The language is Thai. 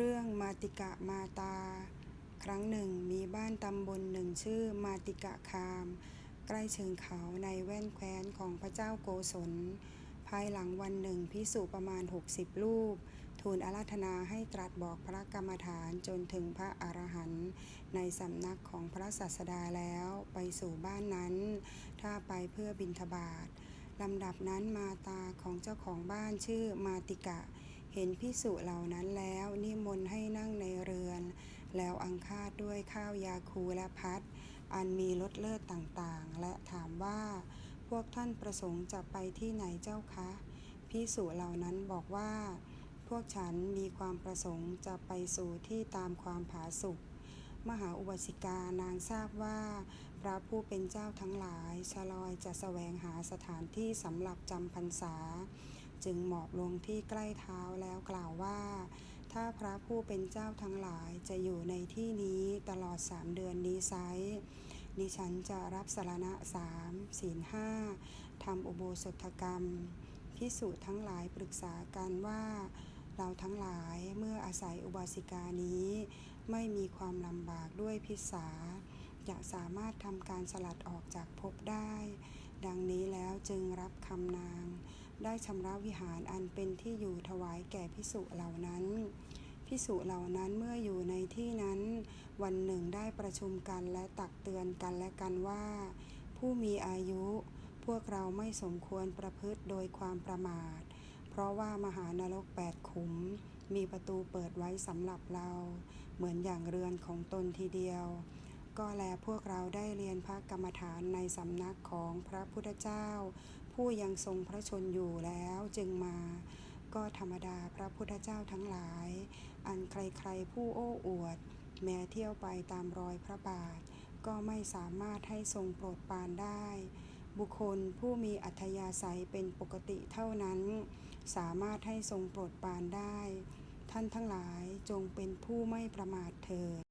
เรื่องมาติกะมาตา ครั้งหนึ่งมีบ้านตำบลหนึ่งชื่อมาติกะคาม ใกล้เชิงเขาในแว่นแคว้นของพระเจ้าโกศล ภายหลังวันหนึ่งพิสุประมาณ 60 รูป ทูลอาราธนาให้ตรัสบอกพระกรรมฐานจนถึงพระอรหันต์ในสำนักของพระศาสดาแล้วไปสู่บ้านนั้น ถ้าไปเพื่อบินทบาทลำดับนั้นมาตาของเจ้าของบ้านชื่อมาติกะ เห็นพิสุเหล่านั้นแล้วนิมนต์ให้นั่งในเรือน แล้วอังคาดด้วยข้าวยาคูและพัด อันมีรสเลิศต่างๆ และถามว่า พวกท่านประสงค์จะไปที่ไหนเจ้าคะพิสุเหล่านั้นบอกว่า พวกฉันมีความประสงค์จะไปสู่ที่ตามความผาสุกมหาอุบาสิกานางทราบว่า พระผู้เป็นเจ้าทั้งหลายชะลอยจะแสวงหาสถานที่สำหรับจำพรรษา จึงหมอบลงที่ใกล้เท้าแล้วกล่าวว่า ถ้าพระผู้เป็นเจ้าทั้งหลายจะอยู่ในที่นี้ตลอดสามเดือนนี้ไซดิฉันจะรับสารณะสามศีลห้าทำอุโบสถกรรมพิสุทั้งหลายปรึกษากันว่า เราทั้งหลายเมื่ออาศัยอุบาสิกานี้ ไม่มีความลำบากด้วยพิษาจะสามารถทำการสลัดออกจากภพได้ ดังนี้แล้วจึงรับคำนาง ได้ชำระวิหารอันเป็นที่อยู่ถวายแก่พิสุเหล่านั้นพิสุเหล่านั้นเมื่ออยู่ในที่นั้น วันหนึ่งได้ประชุมกันและตักเตือนกันและกันว่า ผู้มีอายุ พวกเราไม่สมควรประพฤติโดยความประมาท เพราะว่ามหานรกแปดขุม มีประตูเปิดไว้สำหรับเรา เหมือนอย่างเรือนของตนทีเดียว ก็แลพวกเราได้เรียนพระกรรมฐานในสำนักของพระพุทธเจ้า ผู้ยังทรงพระชนอยู่แล้วจึงมา ก็ธรรมดาพระพุทธเจ้าทั้งหลาย อันใครๆผู้โอ้อวด แม้เที่ยวไปตามรอยพระบาท ก็ไม่สามารถให้ทรงโปรดปรานได้ บุคคลผู้มีอัธยาศัยเป็นปกติเท่านั้น สามารถให้ทรงโปรดปรานได้ ท่านทั้งหลายจงเป็นผู้ไม่ประมาทเถิด